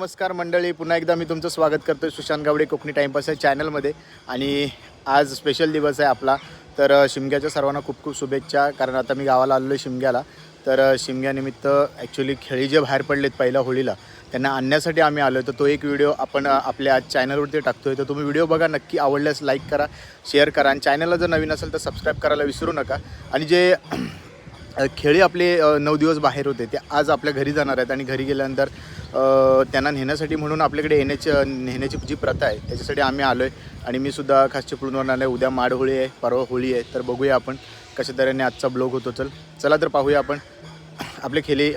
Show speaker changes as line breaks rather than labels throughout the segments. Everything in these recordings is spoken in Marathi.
नमस्कार मंडळी पुन्हा एकदा मी तुमचं स्वागत करतो सुशांत गावडे कोकणी टाईमपास या चॅनलमध्ये आणि आज स्पेशल दिवस आहे आपला. तर शिमग्याच्या सर्वांना खूप खूप शुभेच्छा कारण आता मी गावाला आलेलो आहे शिमग्याला. तर शिमग्यानिमित्त ॲक्च्युली खेळी जे बाहेर पडलेत पहिल्या होळीला त्यांना आणण्यासाठी आम्ही आलो तर तो एक व्हिडिओ आपण आपल्या चॅनलवरती चॅनलवरती टाकतोय. तर तुम्ही व्हिडिओ बघा नक्की आवडल्यास लाईक करा शेअर करा. आणि चॅनलला जर नवीन असेल तर सबस्क्राईब करायला विसरू नका. आणि जे खेळी आपले नऊ दिवस बाहेर होते. ते आज आपल्या घरी जाणार आहेत आणि घरी गेल्यानंतर त्यांना नेण्यासाठी म्हणून आपल्याकडे येण्याची नेण्याची जी प्रथा आहे त्याच्यासाठी आम्ही आलो आहे आणि मी सुद्धा खास चिपळूणवरून आलो आहे उद्या माड होळी आहे परवा होळी आहे. तर बघूया आपण कशा तऱ्हेने आजचा ब्लॉग होतो. चल चला तर पाहूया आपण आपले खेळी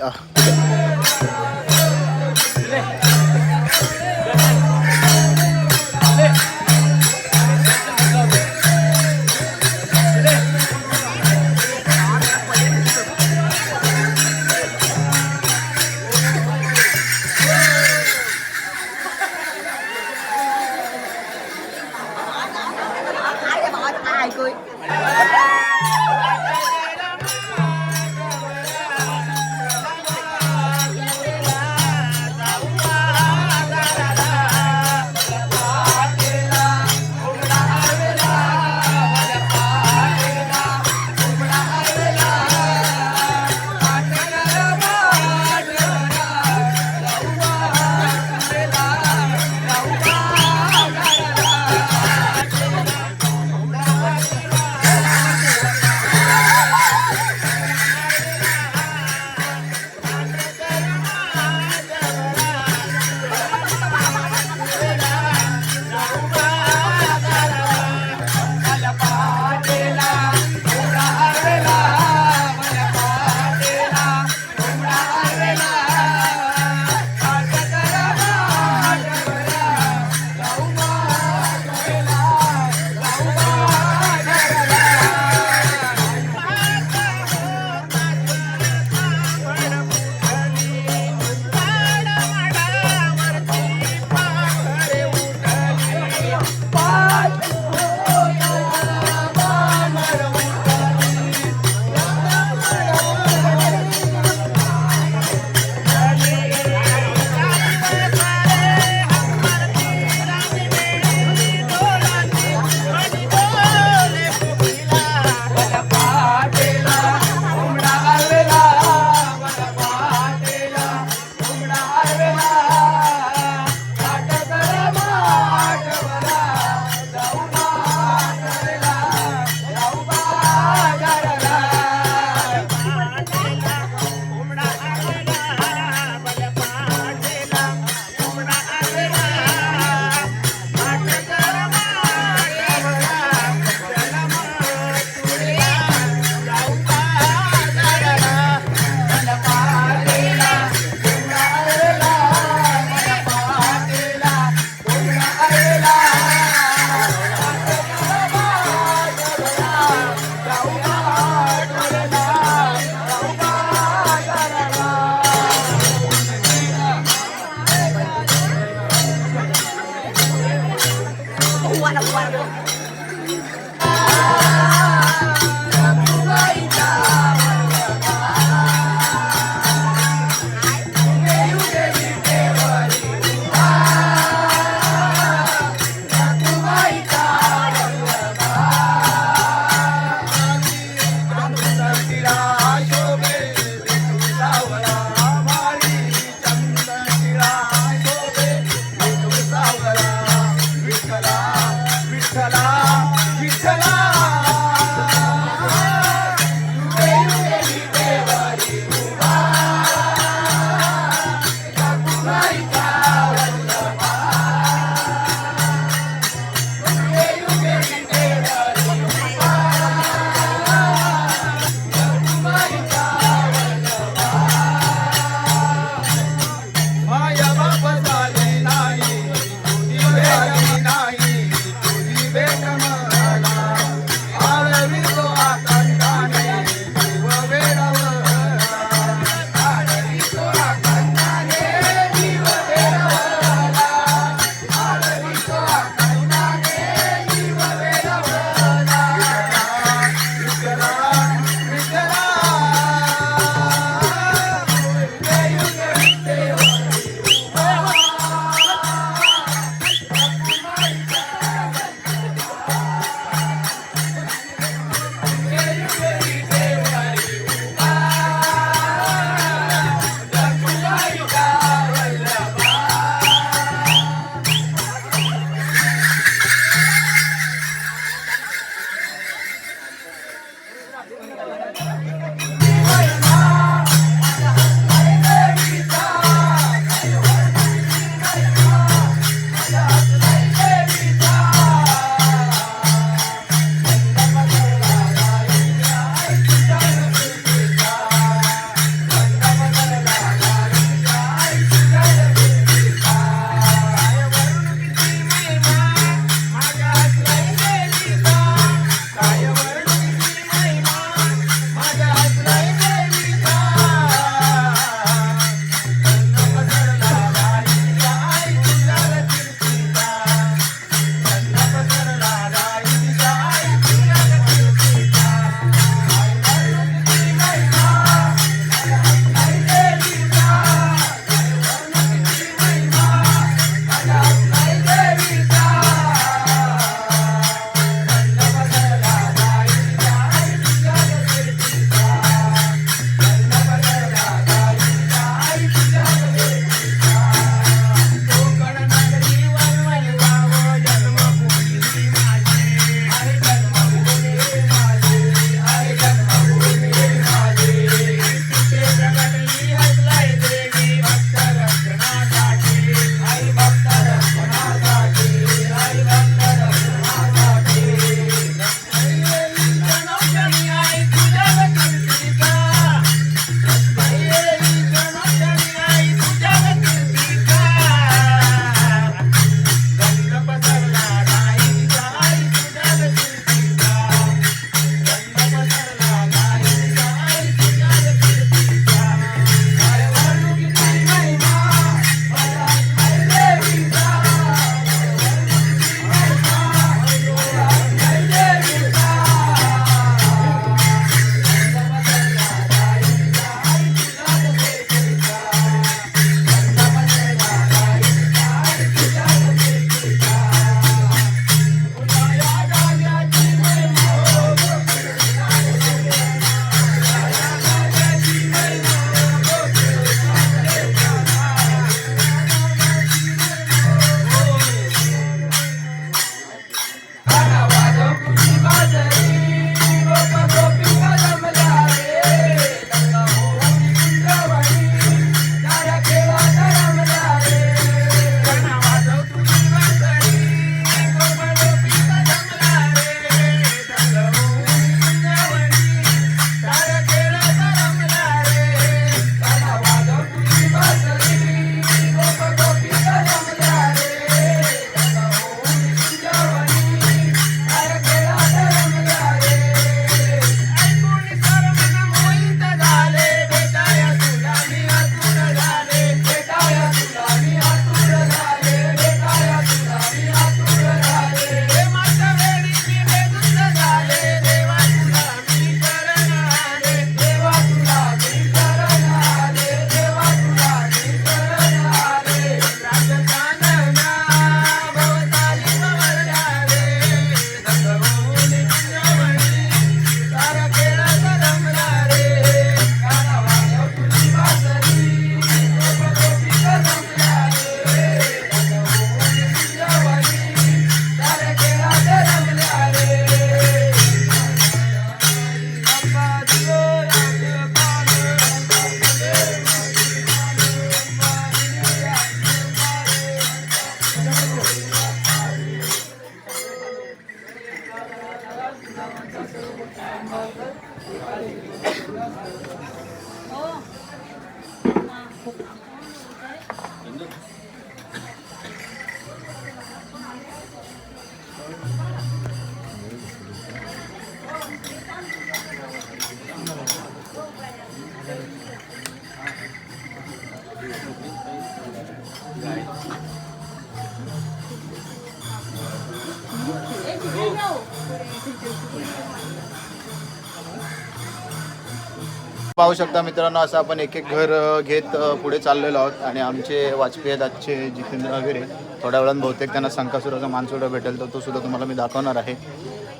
पाहू शकता मित्रांनो असं आपण एक एक घर घेत पुढे चाललेलो आहोत. आणि आमचे वाजपेयी आहेत आजचे जितेंद्र वगैरे थोड्या वेळात बहुतेक त्यांना संकासुराचा मानसुरा भेटेल तर तो सुद्धा तुम्हाला मी दाखवणार आहे.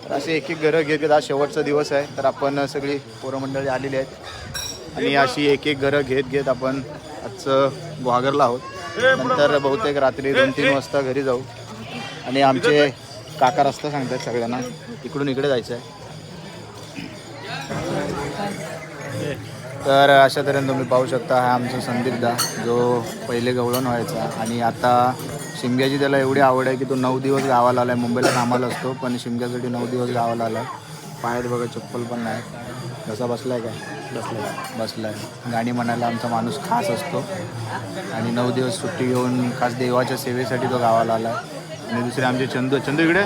तर असे एक एक घरं घेत घेत आज शेवटचा दिवस आहे. तर आपण सगळी पोरमंडळी आलेली आहेत. आणि अशी एक एक घरं घेत घेत आपण आजचं गुहागरला आहोत. नंतर बहुतेक रात्री दोन तीन वाजता घरी जाऊ. आणि आमचे काका रस्ता सांगतात सगळ्यांना इकडून इकडे जायचं आहे. तर अशा तऱ्हेने तुम्ही पाहू शकता हा आमचा संदीपदा जो पहिले गवळण व्हायचा. आणि आता शिमग्याची त्याला एवढी आवड आहे की तो नऊ दिवस गावाला आला आहे मुंबईला कामाला असतो पण शिमग्यासाठी नऊ दिवस गावाला आला आहे पायात बघा चप्पल पण नाही. कसा बसलाय काय? बसलाय. बसलाय. गाणी म्हणायला आमचा माणूस खास असतो. आणि नऊ दिवस सुट्टी घेऊन खास देवाच्या सेवेसाठी तो गावाला आला आणि दुसरे आमचे चंदू चंदू इकडे?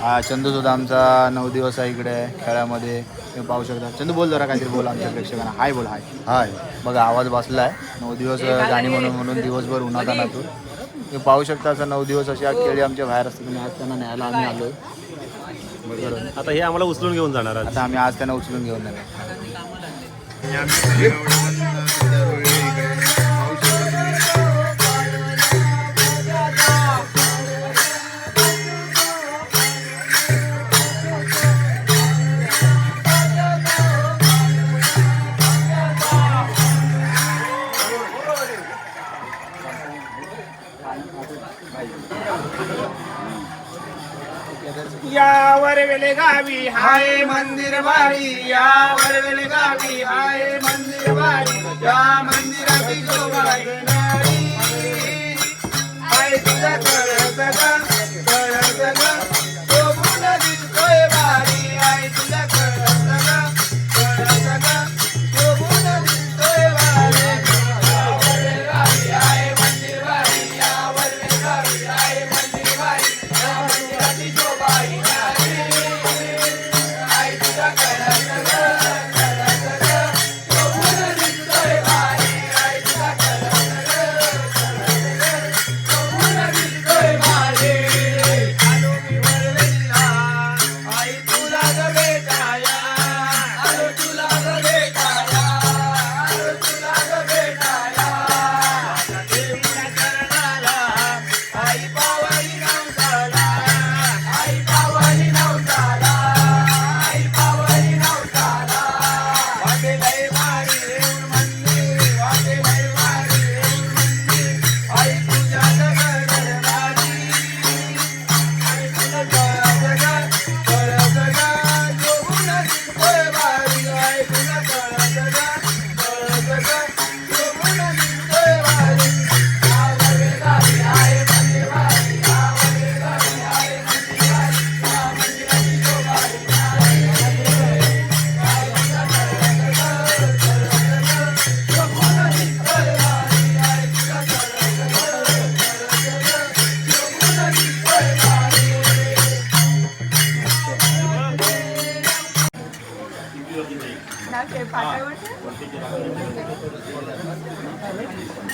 हा चंदू सुद्धा आमचा नऊ दिवस आहे इकडे खेळामध्ये. तुम्ही पाहू शकता. चंदू बोल जरा काहीतरी बोल आमच्या प्रेक्षकांना. हाय बोल हाय. हाय. बघा आवाज बसला आहे नऊ दिवस गाणी म्हणून म्हणून दिवसभर उन्हात अनातून तुम्ही पाहू शकता असं नऊ दिवस अशा खेळी आमच्या बाहेर असतात आणि आज त्यांना न्यायला आम्ही आलोय. बरोबर.
आता हे आम्हाला उचलून घेऊन जाणार
आता आम्ही आज त्यांना उचलून घेऊन येणार
वरवेले गावी हाय मंदिर वारी यावर वरवेले गावी हाय मंदिर वारी या どうで
すか?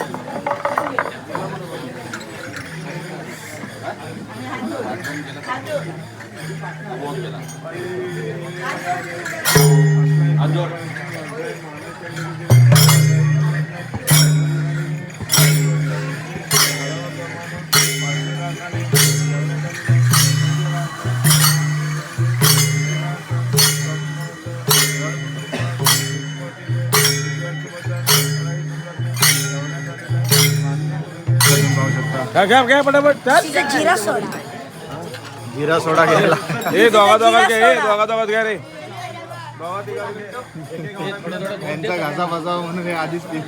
शकता
घ्या घ्या पटापट. चल.
तिचा जिरा सोडा.
जिरा सोडा घ्यायला.
हे दोघा दोघात घ्या हे दोघा दोघात घ्या रे.
यांचा घासा बसावा म्हणून हे आधीच पिऊन.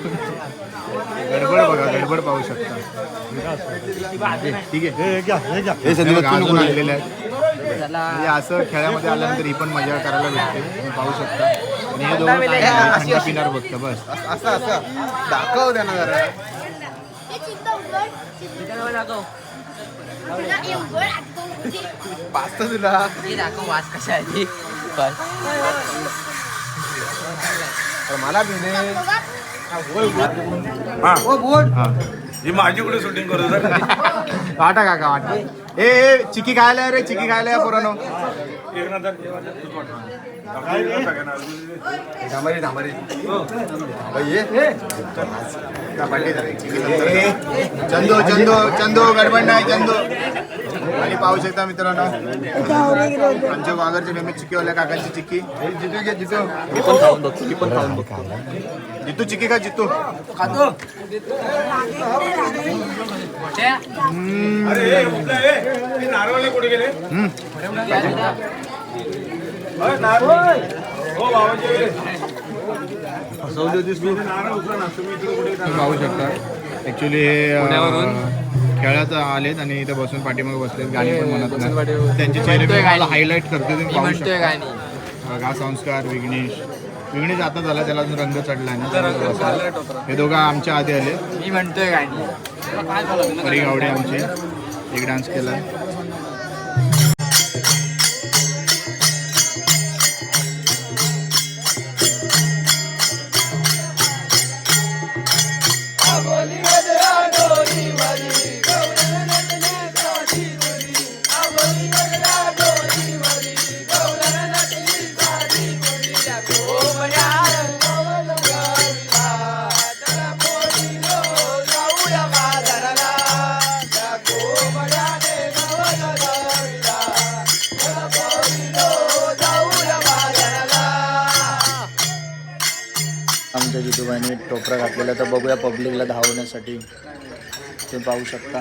गडबड बघा गडबड पाहू शकता. ठीक आहे. हे संदीप आणलेले आहेत. म्हणजे असं खेळामध्ये आल्यानंतर ही पण मजा करायला भेटते. तुम्ही पाहू शकता. आणि हे दोघं काय नाही, थंड पिणार फक्त बस.
असं असं. दाखव त्यांना जरा. पाचता तुला मला भिने
हा
ओ बोल
हा
ही माझी कुठे शूटिंग करतो सर
वाटा काका वाटा ए चिकी खायला रे चिकी खायला पोरानो
थांबारी थांबारी ये.
चंदू चंदू चंदू गडबड नाही चंदू. आणि पाहू शकता मित्रांनो आमच्या वागरची नेहमी चिक्कीवाल्या काकांची चिक्की.
जितू घे जितू.
जितू चिक्की का जितू?
अरे ए, कुठलं ए? ते नारळवाले कुठे गेले?
हम्म.
अरे. हो बाबाजी गेले.
पाहू शकता ऍक्च्युली हे खेळात आलेत आणि इथे बसून पाठीमागे बसलेत गाणी पण म्हणत नाही त्यांचे चेहरे मी मला हायलाईट करते तुम्ही पाहू शकता. बघा संस्कार विघ्नेश. विघ्नेश आता झाला त्याला अजून रंग चढला ना हे दोघं आमच्या आधी आले
मी म्हणतोय गाणी.
गावडे आमचे. एक डान्स केला. आमच्या जिजूबाईने टोपरा घातलेला तर बघूया पब्लिकला धावण्यासाठी. तुम्ही पाहू शकता.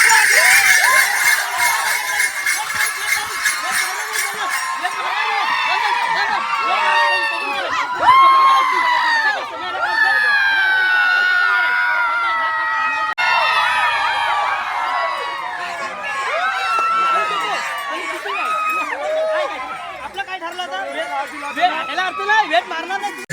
কার
নামে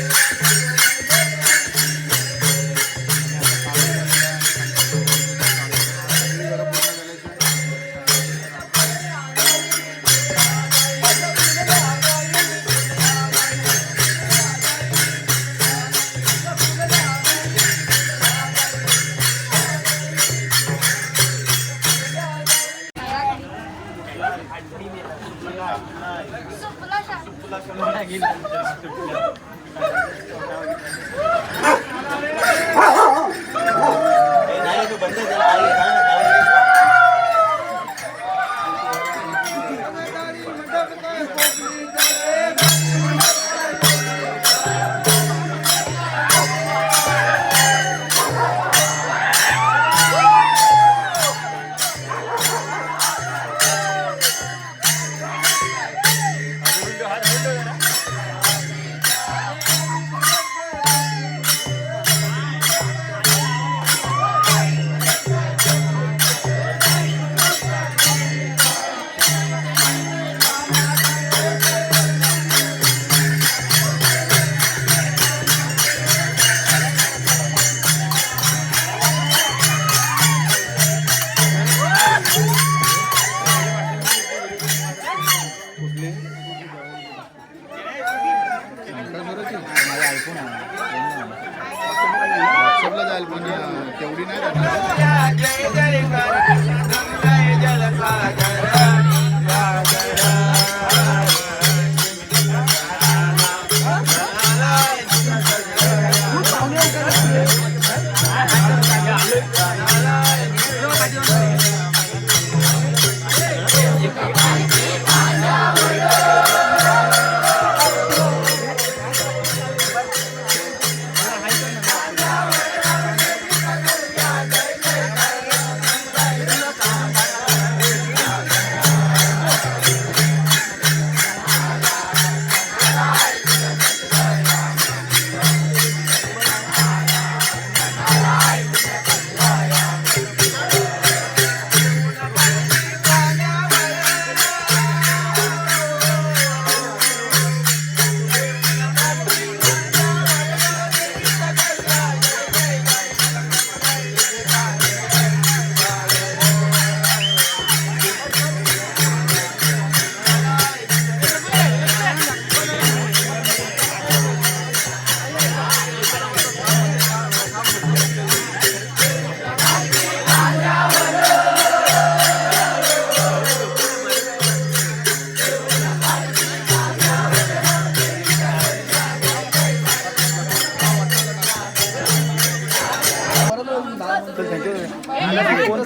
फोन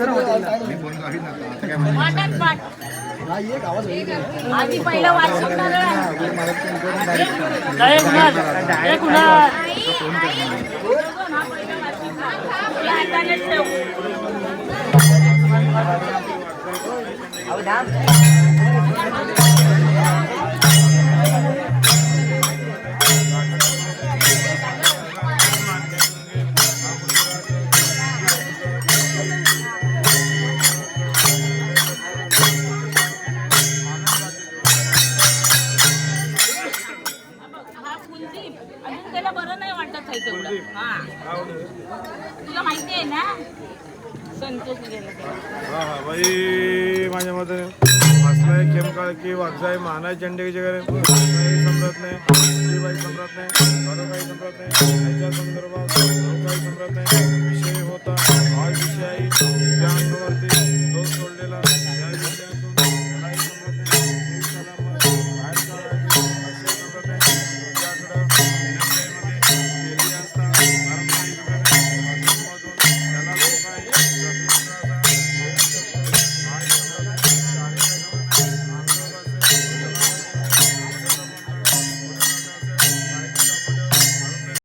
गावी
आधी पहिलं वाचून हा तुला माहिती आहे ना? संतोष
बाई माझ्या मते वाचलाय खेमकाळ की वागजाय महानाय चंडे वगैरे काही समजत नाही बाई समजत नाही काही समजत नाही संदर्भात काही समजत नाही विषय होता. हा विषय आहे